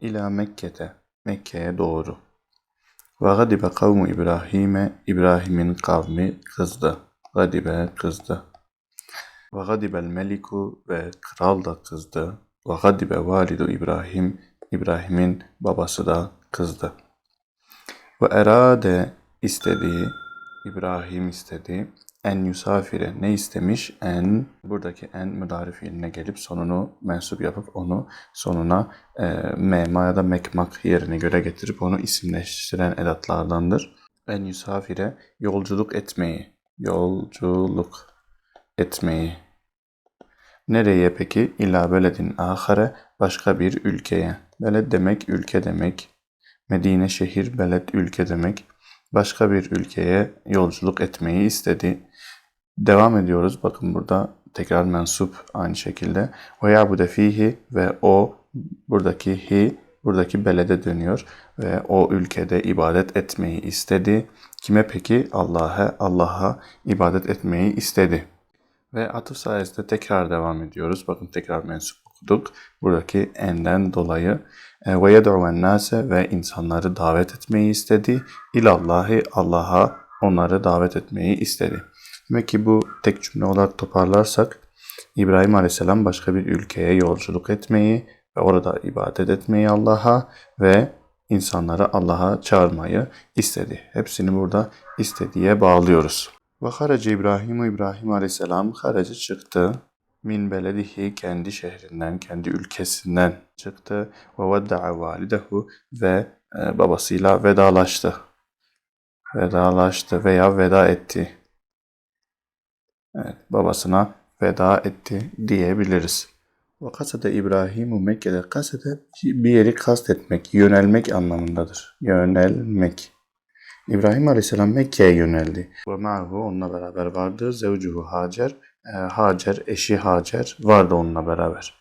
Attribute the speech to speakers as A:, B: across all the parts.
A: ila Mekke'te Mekke'ye doğru. Ve gadibe kavmu İbrahim'e İbrahim'in kavmi kızdı. Gadibe kızdı. Ve gadibel meliku ve kral da kızdı. Ve gadibe validu İbrahim İbrahim'in babası da kızdı. Ve erade istediği İbrahim istedi. En yusafire ne istemiş? En buradaki en müdari fiiline gelip sonunu mensup yapıp onu sonuna e, mema ya da mekmak yerine göre getirip onu isimleştiren edatlardandır. En yusafire yolculuk etmeyi, yolculuk etmeyi. Nereye peki? İla beledin ahare başka bir ülkeye. Beled demek ülke demek. Medine şehir, beled ülke demek. Başka bir ülkeye yolculuk etmeyi istedi. Devam ediyoruz. Bakın burada tekrar mensup aynı şekilde. Ve yabude fihi ve o buradaki hi buradaki belede dönüyor ve o ülkede ibadet etmeyi istedi. Kime peki? Allah'a, Allah'a ibadet etmeyi istedi. Ve atıf sayesinde tekrar devam ediyoruz. Bakın tekrar mensup okuduk. Buradaki enden dolayı e, ve yed'uven nase ve insanları davet etmeyi istedi. İlallahi Allah'a onları davet etmeyi istedi. Demek ki bu tek cümle olarak toparlarsak İbrahim Aleyhisselam başka bir ülkeye yolculuk etmeyi ve orada ibadet etmeyi Allah'a ve insanları Allah'a çağırmayı istedi. Hepsini burada istediğe bağlıyoruz. Ve harace İbrahimu İbrahim Aleyhisselam harace çıktı. Min beledihi kendi şehrinden, kendi ülkesinden çıktı. Ve vedda'a validehu ve e, babasıyla vedalaştı. Vedalaştı veya veda etti. Evet, babasına veda etti diyebiliriz. Ve kasede İbrahimu Mekke'de kasede bir yeri kastetmek, yönelmek anlamındadır. Yönelmek. İbrahim Aleyhisselam Mekke'ye yöneldi. Ve ma'hu onunla beraber vardı. Zevcuhu Hacer, e, Hacer, eşi Hacer vardı onunla beraber.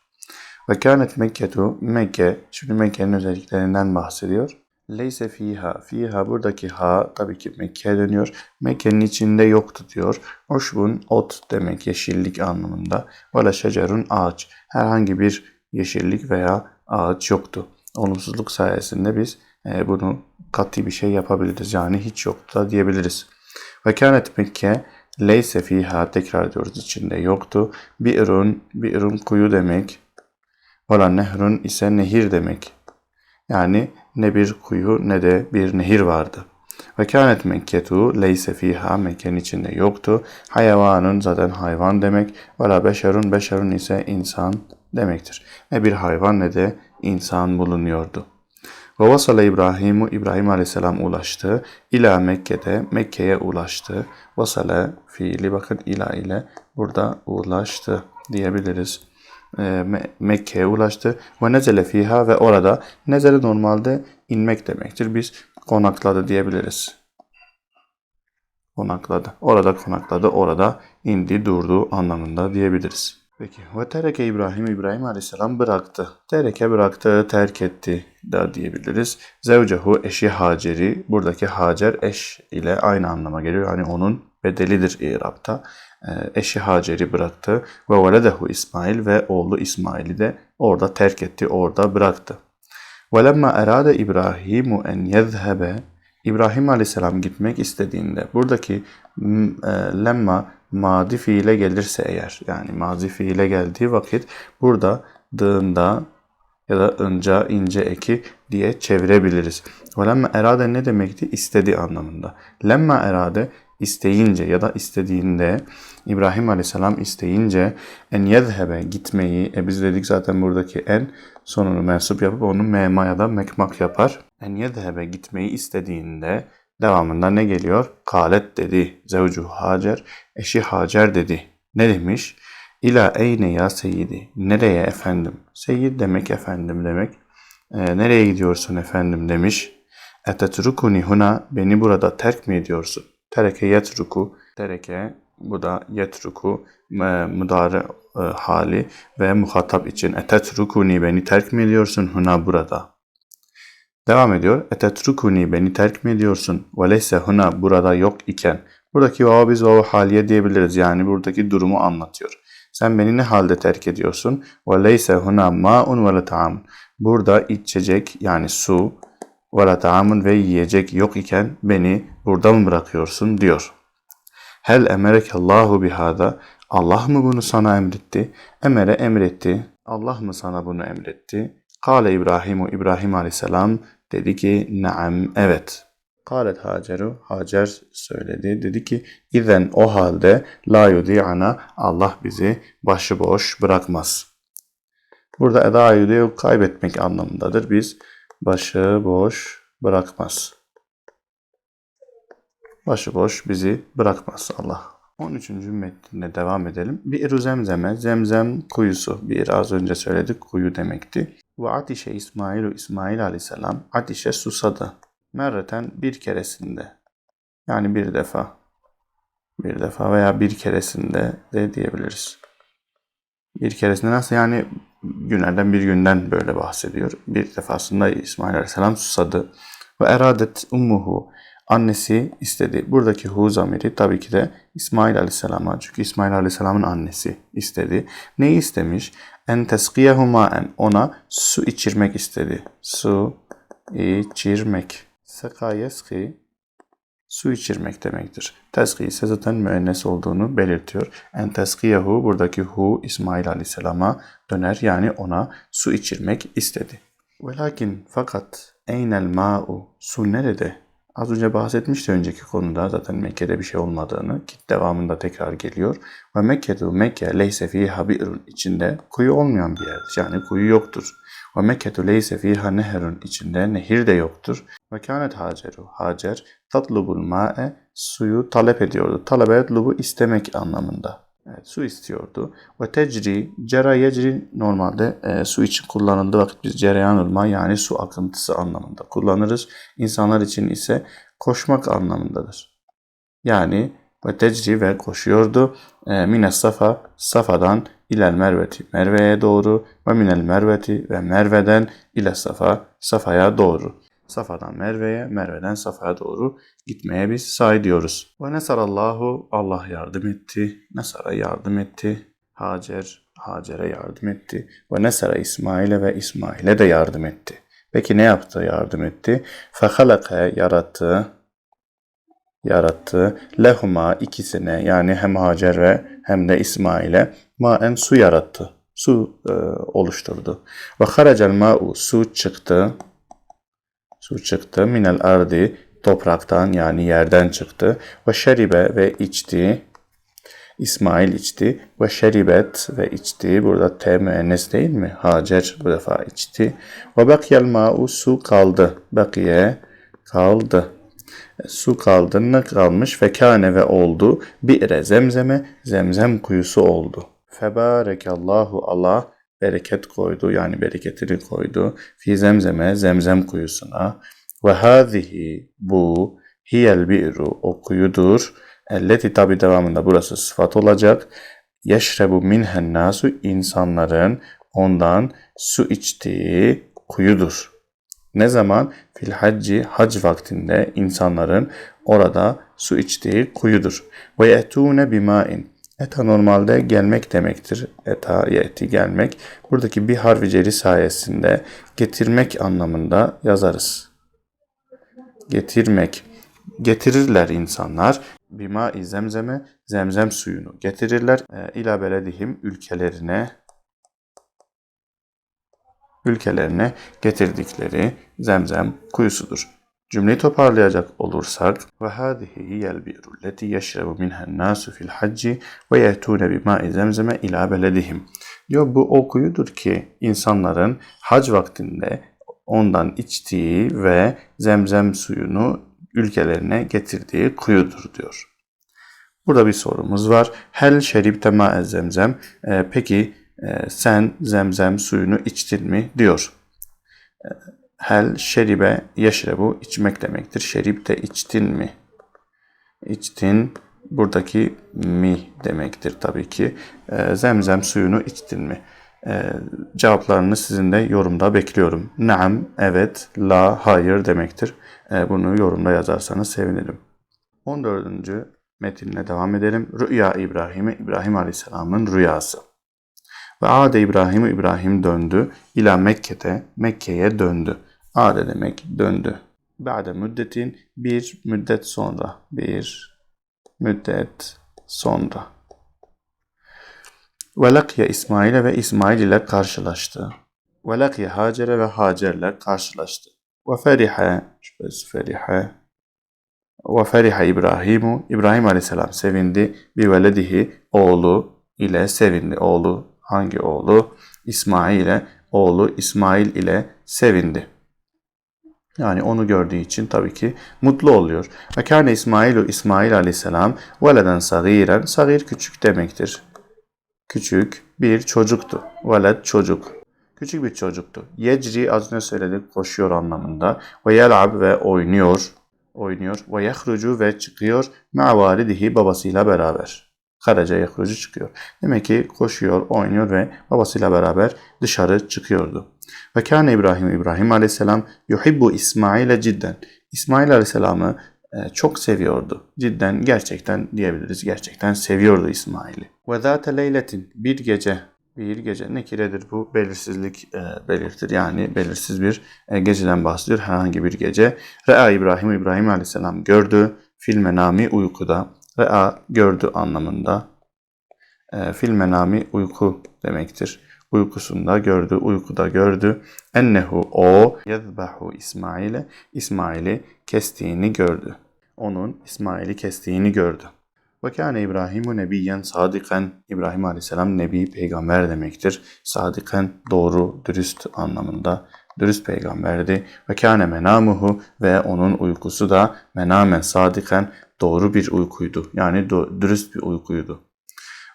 A: Ve kânet Mekketu, Mekke, şimdi Mekke'nin özelliklerinden bahsediyor. Leyse fiha, fiha buradaki ha tabii ki Mekke'ye dönüyor. Mekke'nin içinde yoktu diyor. Oşbun ot demek yeşillik anlamında. Vela şecerun ağaç. Herhangi bir yeşillik veya ağaç yoktu. Olumsuzluk sayesinde biz e, bunu katı bir şey yapabiliriz. Yani hiç yoktu da diyebiliriz. Ve kânet Mekke leyse fiha tekrar ediyoruz içinde yoktu. Bi'run, bi'run kuyu demek. Vela nehrun ise nehir demek. Yani ne bir kuyu ne de bir nehir vardı. Ve kânet Mekketu leyse fiha Mekke'nin içinde yoktu. Hayvanın zaten hayvan demek. Ve la beşerun beşerun ise insan demektir. Ne bir hayvan ne de insan bulunuyordu. Ve vasale İbrahimu İbrahim Aleyhisselam ulaştı. İla Mekke'de Mekke'ye ulaştı. Vasale fiili bakın ila ile burada ulaştı diyebiliriz. E, Mekke'ye ulaştı. Ve nezele fiha ve orada nezele normalde inmek demektir. Biz konakladı diyebiliriz. Konakladı. Orada konakladı, orada indi, durdu anlamında diyebiliriz. Peki. Ve tereke İbrahim, İbrahim Aleyhisselam bıraktı. Tereke bıraktı, terk etti da diyebiliriz. Zevcehu eşi Hacer'i, buradaki Hacer eş ile aynı anlama geliyor. Yani onun bedelidir İrab'ta. Eşi Hacer'i bıraktı. Ve veledehu İsmail ve oğlu İsmail'i de orada terk etti, orada bıraktı. وَلَمَّا erade İbrahimu en yezhebe İbrahim Aleyhisselam gitmek istediğinde buradaki e, lemma madi fiile gelirse eğer yani mazi fiile geldiği vakit burada dığında ya da önce ince eki diye çevirebiliriz. Lemma erade ne demekti? İstedi anlamında. Lemma erade isteyince ya da istediğinde İbrahim Aleyhisselam isteyince en yezhebe gitmeyi e biz dedik zaten buradaki en sonunu mensup yapıp onu mema ya da mekmak yapar. En yezhebe gitmeyi istediğinde devamında ne geliyor? Kalet dedi. Zevcu Hacer. Eşi Hacer dedi. Ne demiş? İla eyne ya seyyidi. Nereye efendim? Seyyid demek efendim demek. E, nereye gidiyorsun efendim demiş. Etetrukuni huna beni burada terk mi ediyorsun? Tereke yetruku. Tereke bu da yetruku e, e, hali ve muhatap için etetrukuni beni terk mi ediyorsun huna burada. Devam ediyor. Etetrukuni beni terk mi ediyorsun? Ve leyse huna burada yok iken. Buradaki vav biz vav haliye diyebiliriz. Yani buradaki durumu anlatıyor. Sen beni ne halde terk ediyorsun? Ve leyse huna ma'un ve ta'am. Burada içecek yani su taamun ve yiyecek yok iken beni burada mı bırakıyorsun diyor. Hel emerekallahu bihada Allah mı bunu sana emretti? Emere emretti. Allah mı sana bunu emretti? Kale İbrahimu İbrahim aleyhisselam dedi ki naam evet. Kalet Haceru Hacer söyledi. Dedi ki izen o halde la yudi'ana Allah bizi başıboş bırakmaz. Burada eda yudi'u kaybetmek anlamındadır. Biz başıboş bırakmaz. Başıboş bizi bırakmaz Allah. 13. metnine devam edelim. Bir zemzeme, zemzem kuyusu. Bir az önce söyledik kuyu demekti. Ve atişe İsmailu İsmail aleyhisselam atişe susadı. Merreten bir keresinde. Yani bir defa. Bir defa veya bir keresinde de diyebiliriz. Bir keresinde nasıl yani günlerden bir günden böyle bahsediyor. Bir defasında İsmail aleyhisselam susadı. Ve eradet ummuhu annesi istedi. Buradaki hu zamiri tabii ki de İsmail Aleyhisselam'a çünkü İsmail Aleyhisselam'ın annesi istedi. Neyi istemiş? En teskiyehu ma'en ona su içirmek istedi. Su içirmek. Seka su içirmek demektir. Teski ise zaten müennes olduğunu belirtiyor. En teskiyehu buradaki hu İsmail Aleyhisselam'a döner yani ona su içirmek istedi. Velakin fakat eynel ma'u su nerede? Az önce bahsetmişti önceki konuda zaten Mekke'de bir şey olmadığını ki devamında tekrar geliyor. Ve Mekke'du Mekke leyse fiha bi'run içinde kuyu olmayan bir yerdir. Yani kuyu yoktur. Ve Mekke'du leyse fiha neherun içinde nehir de yoktur. Ve kânet Haceru Hacer tatlubul ma'e suyu talep ediyordu. Talebe etlubu istemek anlamında. Evet, su istiyordu. Ve tecri, cera yecri normalde e, su için kullanıldığı vakit biz cereyan olma yani su akıntısı anlamında kullanırız. İnsanlar için ise koşmak anlamındadır. Yani ve tecri ve koşuyordu. E, mine safa, safadan ilel merveti, merveye doğru ve minel merveti ve merveden ile safa, safaya doğru. Safa'dan Merve'ye, Merve'den Safa'ya doğru gitmeye biz say diyoruz. Ve nesarallahu Allah yardım etti. Nesara yardım etti. Hacer Hacer'e yardım etti. Ve nesara İsmail'e ve İsmail'e de yardım etti. Peki ne yaptı? Yardım etti. Fehalake yarattı. Yarattı. Lehuma ikisine yani hem Hacer ve hem de İsmail'e maen su yarattı. Su e, oluşturdu. Ve haracel ma'u su çıktı. Su çıktı minel ardi topraktan yani yerden çıktı. Ve şeribe ve içti. İsmail içti. Ve şeribet ve içti. Burada T müennes değil mi? Hacer bu defa içti. Ve bakiyel ma'u su kaldı. Bakiye kaldı. Su kaldı. Ne kalmış? Ve kâne ve oldu. Bi're zemzeme. Zemzem kuyusu oldu. Febarekallahu Allah bereket koydu yani bereketini koydu. Fi zemzeme zemzem kuyusuna ve hazihi bu hiyel bi'ru o kuyudur. Elleti tabi devamında burası sıfat olacak. Yeşrebu minhen nasu insanların ondan su içtiği kuyudur. Ne zaman? Fil hacci hac vaktinde insanların orada su içtiği kuyudur. Ve yetune bimain Eta normalde gelmek demektir. Eta yeti gelmek. Buradaki bir harfi ceri sayesinde getirmek anlamında yazarız. Getirmek. Getirirler insanlar. Bima zemzeme zemzem suyunu getirirler. E, ila beledihim ülkelerine ülkelerine getirdikleri zemzem kuyusudur. Cümleyi toparlayacak olursak ve hadihi hiyel bi'ru leti yeşrebu minhen nasu fil hacci ve yetune bima'i zemzeme ila beledihim. Diyor bu o kuyudur ki insanların hac vaktinde ondan içtiği ve zemzem suyunu ülkelerine getirdiği kuyudur diyor. Burada bir sorumuz var. Hel şeribte ma'e zemzem. E, peki sen zemzem suyunu içtin mi diyor. E, Hel şeribe yeşrebu içmek demektir. Şerip de içtin mi? İçtin buradaki mi demektir tabii ki. E, zemzem suyunu içtin mi? E, cevaplarını sizin de yorumda bekliyorum. Naam, evet, la, hayır demektir. Bunu yorumda yazarsanız sevinirim. 14. metinle devam edelim. Rüya İbrahim'i, İbrahim Aleyhisselam'ın rüyası. Ve ade İbrahim İbrahim döndü. İla Mekke'te Mekke'ye döndü. Ade demek döndü. Ba'de müddetin bir müddet sonra. Bir müddet sonra. Ve lakya İsmail'e ve İsmail ile karşılaştı. Ve lakya Hacer'e ve Hacer'le karşılaştı. Ve ferihe, şurası ferihe, ve feriha İbrahimu, İbrahim Aleyhisselam sevindi. Bir veledihi, oğlu ile sevindi. Oğlu, hangi oğlu? İsmail ile, oğlu İsmail ile sevindi. Yani onu gördüğü için tabii ki mutlu oluyor. Ve kâne İsmailu İsmail aleyhisselam veleden sagiren, sagir küçük demektir. Küçük bir çocuktu. Veled çocuk. Küçük bir çocuktu. Yecri az önce söyledik koşuyor anlamında. Ve yel'ab ve oynuyor. Oynuyor. Ve yehrucu ve çıkıyor. Ma validihi babasıyla beraber. Karaca yehrucu çıkıyor. Demek ki koşuyor, oynuyor ve babasıyla beraber dışarı çıkıyordu. Ve kâne İbrahim, İbrahim aleyhisselam yuhibbu İsmail'e cidden. İsmail aleyhisselamı e, çok seviyordu. Cidden gerçekten diyebiliriz. Gerçekten seviyordu İsmail'i. Ve zâte leyletin bir gece bir gece nekiredir bu belirsizlik e, belirtir. Yani belirsiz bir e, geceden bahsediyor. Herhangi bir gece. Re'a İbrahim İbrahim aleyhisselam gördü. Fil menami uykuda. Re'a gördü anlamında. E, fil uyku demektir. Uykusunda gördü, uykuda gördü. Ennehu o yezbahu İsmail'e İsmail'i kestiğini gördü. Onun İsmail'i kestiğini gördü. Ve kâne İbrahimu nebiyyen sadiken İbrahim Aleyhisselam nebi peygamber demektir. Sadiken doğru, dürüst anlamında dürüst peygamberdi. Ve kâne menamuhu ve onun uykusu da menamen sadiken doğru bir uykuydu. Yani dürüst bir uykuydu.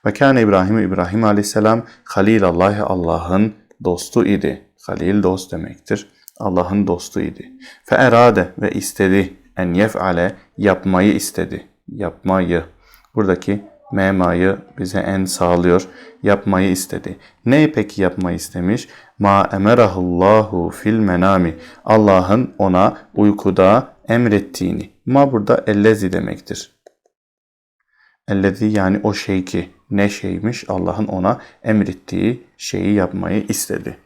A: Ve kâne İbrahim İbrahim Aleyhisselam Halilallah Allah'ın dostu idi. Halil dost demektir. Allah'ın dostu idi. Fe erade ve istedi en yef'ale yapmayı istedi. Yapmayı. Buradaki memayı bize en sağlıyor. Yapmayı istedi. Ne peki yapmayı istemiş? Ma emerahullahu fil menami. Allah'ın ona uykuda emrettiğini. Ma burada ellezi demektir. Ellezi yani o şey ki ne şeymiş Allah'ın ona emrettiği şeyi yapmayı istedi.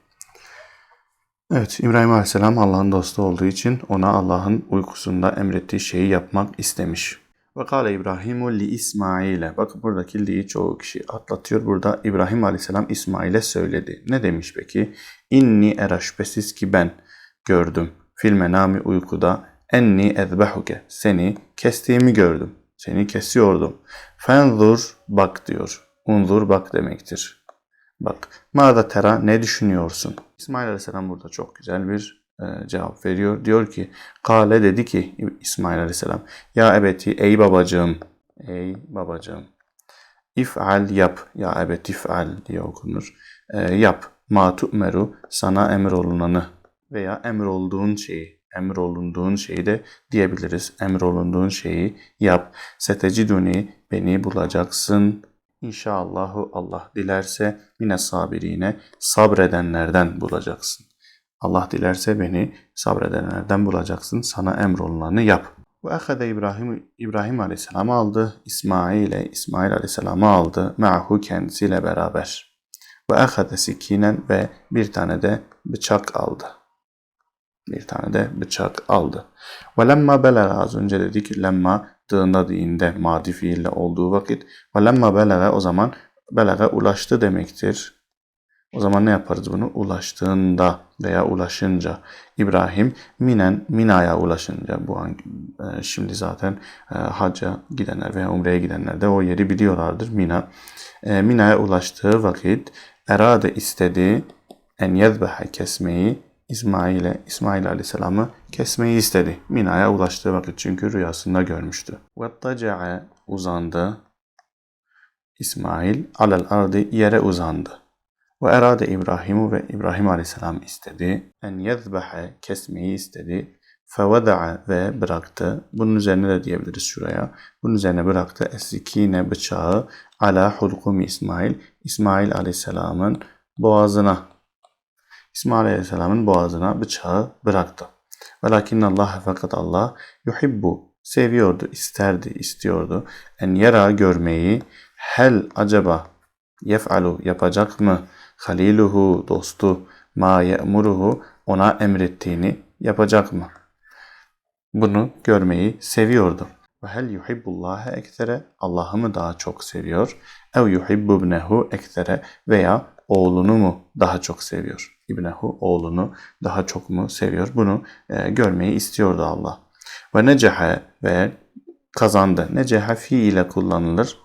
A: Evet İbrahim Aleyhisselam Allah'ın dostu olduğu için ona Allah'ın uykusunda emrettiği şeyi yapmak istemiş. Ve İbrahimu li İsmail'e. Bakın buradaki li'yi çoğu kişi atlatıyor. Burada İbrahim Aleyhisselam İsmail'e söyledi. Ne demiş peki? İnni era şüphesiz ki ben gördüm. Fil menami uykuda enni ezbehuke. Seni kestiğimi gördüm. Seni kesiyordum. Fenzur bak diyor. Unzur bak demektir. Bak. Mada tera ne düşünüyorsun? İsmail Aleyhisselam burada çok güzel bir e, cevap veriyor. Diyor ki Kale dedi ki İsmail Aleyhisselam Ya ebeti ey babacığım ey babacığım İf'al yap ya ebeti if'al diye okunur. E, yap ma tu'meru sana emrolunanı veya emrolduğun şeyi emrolunduğun şeyi de diyebiliriz. Emrolunduğun şeyi yap. Seteciduni beni bulacaksın. İnşallahu Allah dilerse yine sabirine sabredenlerden bulacaksın. Allah dilerse beni sabredenlerden bulacaksın. Sana emrolunanı yap. Ve ehade İbrahim, İbrahim Aleyhisselam'ı aldı. İsmail'e, İsmail Aleyhisselam'ı aldı. Ma'hu kendisiyle beraber. Ve ehade sikinen ve bir tane de bıçak aldı. Bir tane de bıçak aldı. Ve lemma belaga az önce dedik lemma dığında diyinde madi fiille olduğu vakit ve lemma belaga o zaman belaga ulaştı demektir. O zaman ne yaparız bunu? Ulaştığında veya ulaşınca. İbrahim Minen, Mina'ya ulaşınca bu an, e, şimdi zaten e, hacca gidenler veya umreye gidenler de o yeri biliyorlardır Mina. E, Mina'ya ulaştığı vakit erade istedi en yezbeha kesmeyi İsmail'e, İsmail Aleyhisselam'ı kesmeyi istedi. Mina'ya ulaştığı vakit çünkü rüyasında görmüştü. Vettaca'a uzandı. İsmail alel ardı yere uzandı. Ve erade İbrahimu ve İbrahim Aleyhisselam istedi. En yezbehe kesmeyi istedi. Feveda'a ve bıraktı. Bunun üzerine de diyebiliriz şuraya. Bunun üzerine bıraktı. Esikine bıçağı ala hulkumi İsmail. İsmail Aleyhisselam'ın boğazına. İsmail Aleyhisselam'ın boğazına bıçağı bıraktı. Velakin Allah fakat Allah yuhibbu seviyordu, isterdi, istiyordu. En yara görmeyi hel acaba Yef'alu yapacak mı? Haliluhu dostu ma ye'muruhu ona emrettiğini yapacak mı? Bunu görmeyi seviyordu. Ve hel yuhibbullaha ektere Allah'ı mı daha çok seviyor? Ev yuhibbu ibnehu ektere veya oğlunu mu daha çok seviyor? İbnehu oğlunu daha çok mu seviyor? Bunu e, görmeyi istiyordu Allah. Ve necehe ve kazandı. Necehe fi ile kullanılır.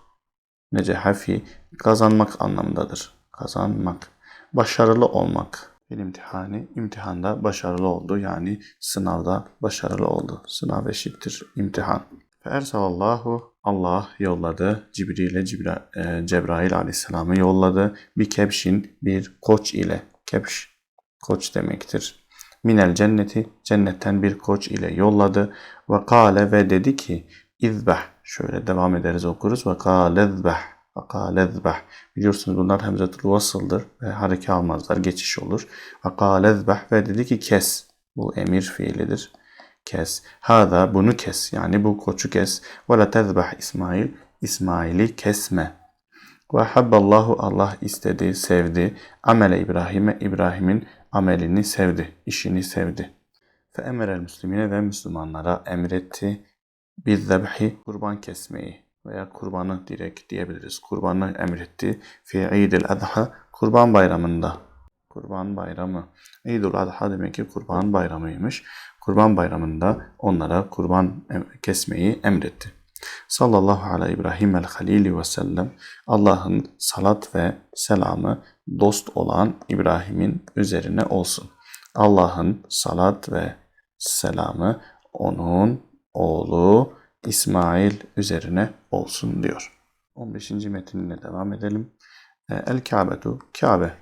A: Necehe fi kazanmak anlamındadır. Kazanmak. Başarılı olmak. Bir imtihani imtihanda başarılı oldu. Yani sınavda başarılı oldu. Sınav eşittir imtihan. Fe ersalallahu Allah yolladı. Cibril'e Cibra, e, Cebrail aleyhisselamı yolladı. Bir kepşin bir koç ile. Kepş koç demektir. Minel cenneti cennetten bir koç ile yolladı. Ve kale ve dedi ki izbeh şöyle devam ederiz okuruz. Ve kale izbeh ve kale izbeh biliyorsunuz bunlar hemzetül vasıldır ve hareke almazlar geçiş olur. Ve kale izbeh ve dedi ki kes bu emir fiilidir kes. Hada bunu kes. Yani bu koçu kes. Ve la tezbah İsmail. İsmail'i kesme. Ve habballahu Allah istedi, sevdi. Amele İbrahim'e İbrahim'in amelini sevdi, işini sevdi. Fe emerel müslimine ve Müslümanlara emretti. Bir zebhi kurban kesmeyi veya kurbanı direkt diyebiliriz. Kurbanı emretti. Fi idil adha kurban bayramında. Kurban bayramı. İdul adha demek ki kurban bayramıymış. Kurban bayramında onlara kurban kesmeyi emretti. Sallallahu ala İbrahim el Halili ve sellem Allah'ın salat ve selamı dost olan İbrahim'in üzerine olsun. Allah'ın salat ve selamı onun oğlu İsmail üzerine olsun diyor. 15. metinle devam edelim. El Kabetu Kabe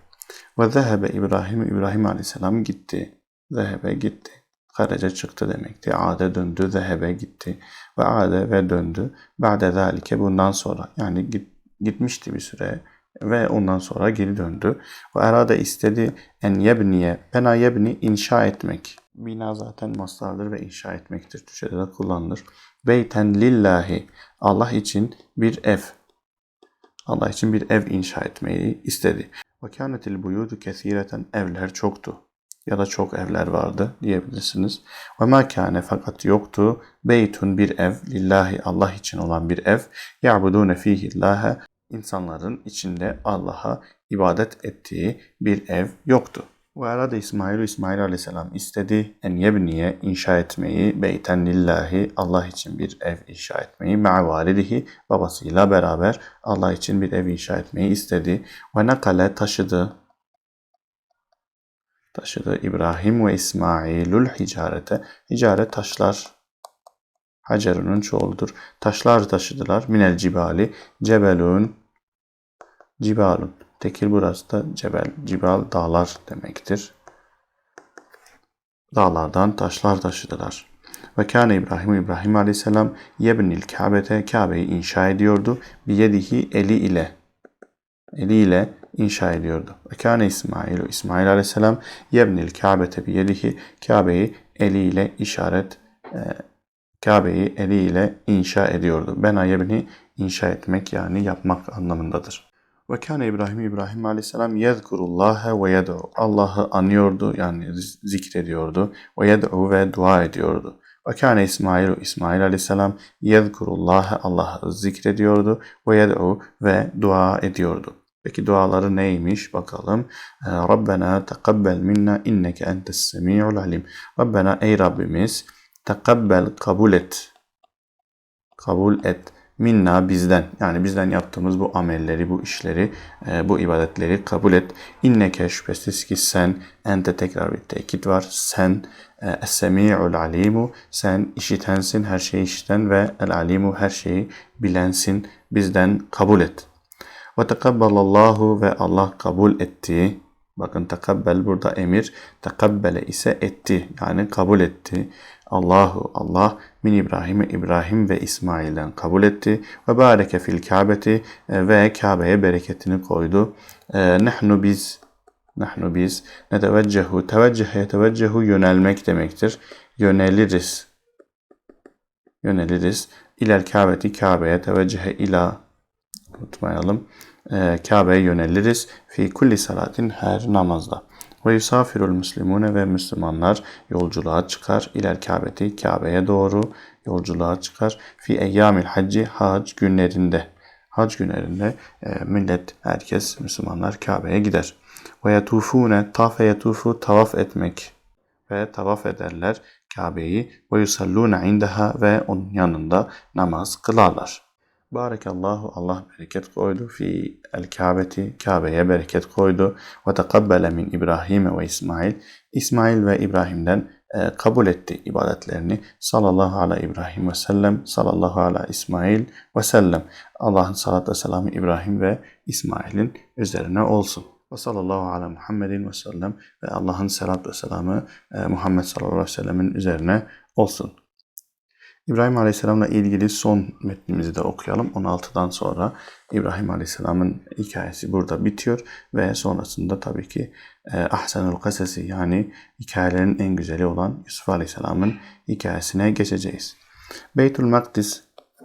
A: ve zehebe İbrahim İbrahim Aleyhisselam gitti. Zehebe gitti. Haraca çıktı demekti. Ade döndü, zehebe gitti. Ve ade ve döndü. Ba'de zalike bundan sonra. Yani git, gitmişti bir süre ve ondan sonra geri döndü. Ve arada istedi en yebniye, bena yebni inşa etmek. Bina zaten mastardır ve inşa etmektir. Türkçe'de de kullanılır. Beyten lillahi, Allah için bir ev. Allah için bir ev inşa etmeyi istedi. Ve kânetil buyudu kesireten evler çoktu ya da çok evler vardı diyebilirsiniz. Ve ma kâne fakat yoktu beytun bir ev lillahi Allah için olan bir ev ya'budune fihillaha insanların içinde Allah'a ibadet ettiği bir ev yoktu. Ve arada İsmail İsmail aleyhisselam istedi en yebniye inşa etmeyi beyten lillahi Allah için bir ev inşa etmeyi ma'a validihi babasıyla beraber Allah için bir ev inşa etmeyi istedi. Ve nakale taşıdı taşıdı İbrahim ve İsmailül hicarete. Hicaret taşlar. Hacerunun çoğuludur. Taşlar taşıdılar. Minel cibali. Cebelun. Cibalun. Tekil burası da cebel. Cibal dağlar demektir. Dağlardan taşlar taşıdılar. Ve kâne İbrahim İbrahim aleyhisselam yebnil Kabe'te Kabe'yi inşa ediyordu. Biyedihi eli ile. Eli ile inşa ediyordu. Ve kâne İsmail, aleyhisselam yebnil Kabe'te biyedihi Kabe'yi eliyle işaret e, Kabe'yi eliyle inşa ediyordu. Bena yebni inşa etmek yani yapmak anlamındadır. Ve kâne İbrahim İbrahim aleyhisselam yezkurullâhe ve yed'u. Allah'ı anıyordu yani zikrediyordu. Ve yed'u ve dua ediyordu. Ve kâne İsmail İsmail aleyhisselam yezkurullâhe Allah'ı zikrediyordu. Ve yed'u ve dua ediyordu. Peki duaları neymiş bakalım. Ee, Rabbena tekabbel minna inneke entes semi'ul alim. Rabbena ey Rabbimiz tekabbel kabul et. Kabul et. Minna bizden yani bizden yaptığımız bu amelleri, bu işleri, e, bu ibadetleri kabul et. İnneke şüphesiz ki sen, ente tekrar bir tekit var. Sen e, es-semi'ul alimu, sen işitensin, her şeyi işiten ve el alimu her şeyi bilensin. Bizden kabul et. Ve tekabbalallahu ve Allah kabul etti. Bakın tekabbel burada emir. Tekabbele ise etti. Yani kabul etti. Allahu Allah min İbrahim'e İbrahim ve İsmail'den kabul etti. Ve bareke fil Kabe'ti e, ve Kabe'ye bereketini koydu. E, nehnu biz Nahnu biz ne teveccehu teveccehe teveccehu yönelmek demektir. Yöneliriz. Yöneliriz. İlel Kabe'ti Kabe'ye teveccehe ila unutmayalım. e, Kabe'ye yöneliriz. Fi kulli salatin her namazda. Ve yusafirul muslimune ve Müslümanlar yolculuğa çıkar. İler Kabe'ti Kabe'ye doğru yolculuğa çıkar. Fi eyyamil hacci hac günlerinde. Hac günlerinde e, millet, herkes, Müslümanlar Kabe'ye gider. Ve yatufune, tafe yatufu, tavaf etmek ve tavaf ederler Kabe'yi ve yusallune indaha ve onun yanında namaz kılarlar. Barakallahu Allah bereket koydu fi el Kabe'ti Kabe'ye bereket koydu ve tekabbele min İbrahim ve İsmail İsmail ve İbrahim'den e, kabul etti ibadetlerini. Sallallahu ala İbrahim ve sellem, sallallahu ala İsmail ve sellem. Allah'ın salat ve selamı İbrahim ve İsmail'in üzerine olsun. Ve sallallahu ala Muhammedin ve sellem ve Allah'ın salat ve selamı e, Muhammed sallallahu aleyhi ve sellemin üzerine olsun. İbrahim Aleyhisselam'la ilgili son metnimizi de okuyalım. 16'dan sonra İbrahim Aleyhisselam'ın hikayesi burada bitiyor ve sonrasında tabii ki e, Ahsenul Kasesi yani hikayelerin en güzeli olan Yusuf Aleyhisselam'ın hikayesine geçeceğiz. Beytül Makdis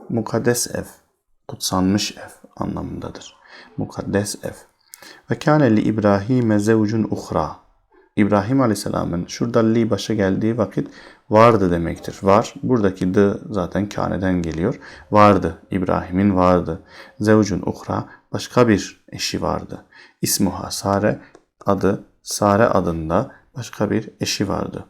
A: mukaddes ev, kutsanmış ev anlamındadır. Mukaddes ev. Ve kâne li İbrahim'e zevcun uhra. İbrahim Aleyhisselam'ın şurada li başa geldiği vakit vardı demektir. Var. Buradaki d zaten kâneden geliyor. Vardı. İbrahim'in vardı. Zevcun uhra başka bir eşi vardı. İsmuha Sare adı Sare adında başka bir eşi vardı.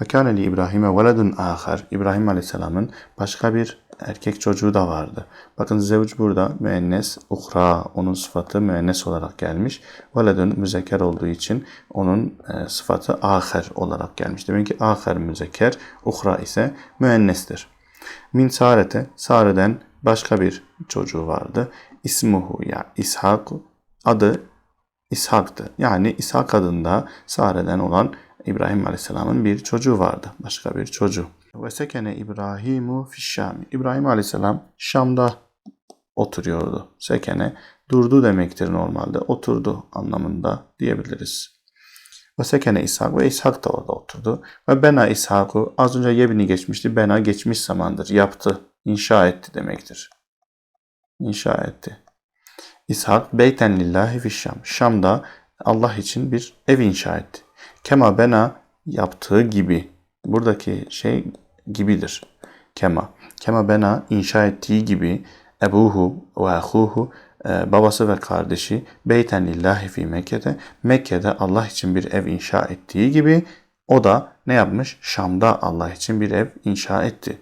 A: Ve kâne li İbrahim'e veledun ahar. İbrahim Aleyhisselam'ın başka bir erkek çocuğu da vardı. Bakın zevc burada müennes, uhra onun sıfatı müennes olarak gelmiş. Veledun müzekker olduğu için onun e, sıfatı ahir olarak gelmiş. Demek ki ahir müzekker, uhra ise müennestir. Min Sarete, Sare'den başka bir çocuğu vardı. İsmuhu ya İshak, adı İshak'tı. Yani İshak adında Sare'den olan İbrahim Aleyhisselam'ın bir çocuğu vardı. Başka bir çocuğu. Ve sekene İbrahimu fişşami. İbrahim Aleyhisselam Şam'da oturuyordu. Sekene durdu demektir normalde. Oturdu anlamında diyebiliriz. Ve sekene İshak ve İshak da orada oturdu. Ve bena İshak'u az önce yebini geçmişti. Bena geçmiş zamandır. Yaptı. inşa etti demektir. İnşa etti. İshak beyten lillahi fişşam. Şam'da Allah için bir ev inşa etti. Kema bena yaptığı gibi. Buradaki şey gibidir. Kema. Kema bena inşa ettiği gibi ebuhu ve ahuhu e, babası ve kardeşi beyten lillahi fi Mekke'de Mekke'de Allah için bir ev inşa ettiği gibi o da ne yapmış? Şam'da Allah için bir ev inşa etti.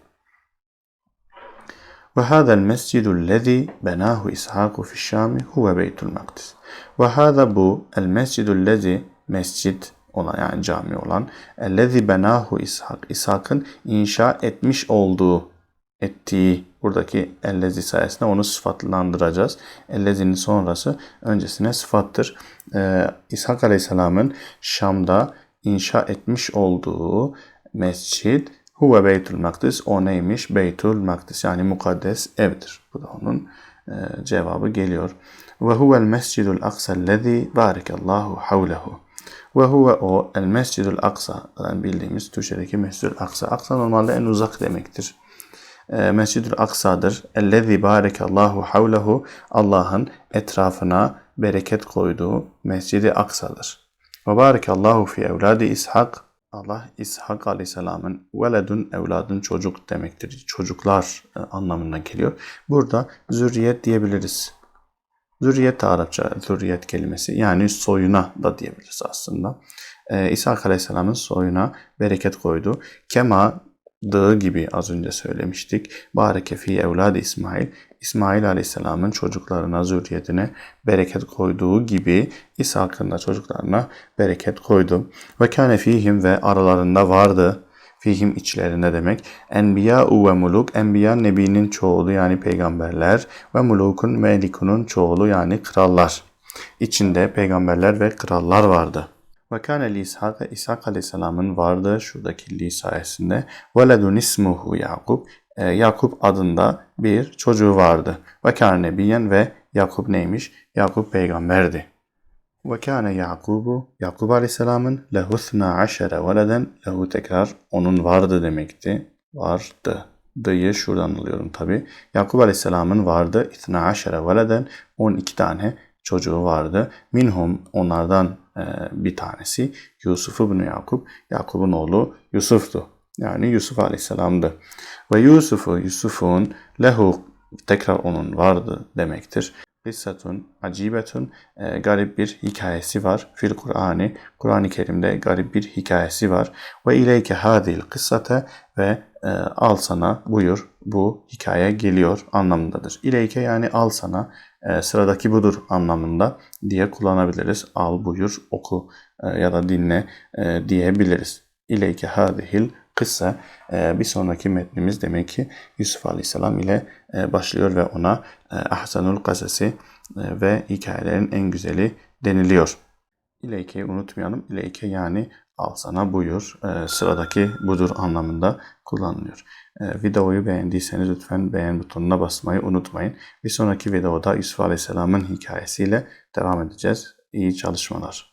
A: Ve hâzel mescidul lezî benâhu İshâku fi'ş-Şâmi huve Beytul Makdis. Ve hâza bu el mescidul lezî mescid olan yani cami olan ellezî benahu İshak. İshak'ın inşa etmiş olduğu ettiği buradaki ellezi sayesinde onu sıfatlandıracağız. Ellezinin sonrası öncesine sıfattır. Ee, İshak Aleyhisselam'ın Şam'da inşa etmiş olduğu mescid Huve Beytül Makdis. O neymiş? Beytül Makdis yani mukaddes evdir. Bu da onun e, cevabı geliyor. Ve huvel mescidul aksa'llezî bârekallahu havlehu. Ve huve o el mescidul aksa. Yani bildiğimiz Türkçedeki mescidul aksa. Aksa normalde en uzak demektir. E, mescidul aksa'dır. Ellezî bârekallahu havlehu. Allah'ın etrafına bereket koyduğu mescidi aksadır. Ve bârekallahu fi evladi ishak. Allah İshak Aleyhisselam'ın veledun evladın çocuk demektir. Çocuklar e, anlamına geliyor. Burada zürriyet diyebiliriz. Zürriyet Arapça zürriyet kelimesi yani soyuna da diyebiliriz aslında. Ee, İshak Aleyhisselam'ın soyuna bereket koydu. Kema dığı gibi az önce söylemiştik. Bareke fi evladı İsmail. İsmail Aleyhisselam'ın çocuklarına, zürriyetine bereket koyduğu gibi İshak'ın da çocuklarına bereket koydu. Ve kâne fihim ve aralarında vardı. Fihim içlerinde demek. Enbiya ve muluk. Enbiya nebinin çoğulu yani peygamberler ve mulukun melikunun çoğulu yani krallar. İçinde peygamberler ve krallar vardı. Ve kâne li İshak, Aleyhisselam'ın vardı şuradaki li sayesinde. Veledun ismuhu Yakup. E, Yakup adında bir çocuğu vardı. Ve kâne ve Yakup neymiş? Yakup peygamberdi. Ve kâne Yakubu, Yakub Aleyhisselam'ın lehu thna aşere veleden, lehu tekrar onun vardı demekti. Vardı. Dayı şuradan alıyorum tabi. Yakup Aleyhisselam'ın vardı. İthna aşere veleden 12 tane çocuğu vardı. Minhum onlardan e, bir tanesi Yusuf ibn Yakup. Yakup'un oğlu Yusuf'tu. Yani Yusuf Aleyhisselam'dı. Ve Yusuf'u Yusuf'un lehu tekrar onun vardı demektir. Kıssatun, acibetun, e, garip bir hikayesi var. Fil Kur'an'ı, Kur'an-ı Kerim'de garip bir hikayesi var. Ve ileyke hadil kıssate ve e, al sana buyur bu hikaye geliyor anlamındadır. İleyke yani al sana e, sıradaki budur anlamında diye kullanabiliriz. Al buyur oku e, ya da dinle e, diyebiliriz. İleyke hadihil kıssa e, bir sonraki metnimiz demek ki Yusuf Aleyhisselam ile e, başlıyor ve ona e, ahsanul kasası e, ve hikayelerin en güzeli deniliyor. İleyke'yi unutmayalım. İleyke yani al sana buyur. Sıradaki budur anlamında kullanılıyor. Videoyu beğendiyseniz lütfen beğen butonuna basmayı unutmayın. Bir sonraki videoda Yusuf Aleyhisselam'ın hikayesiyle devam edeceğiz. İyi çalışmalar.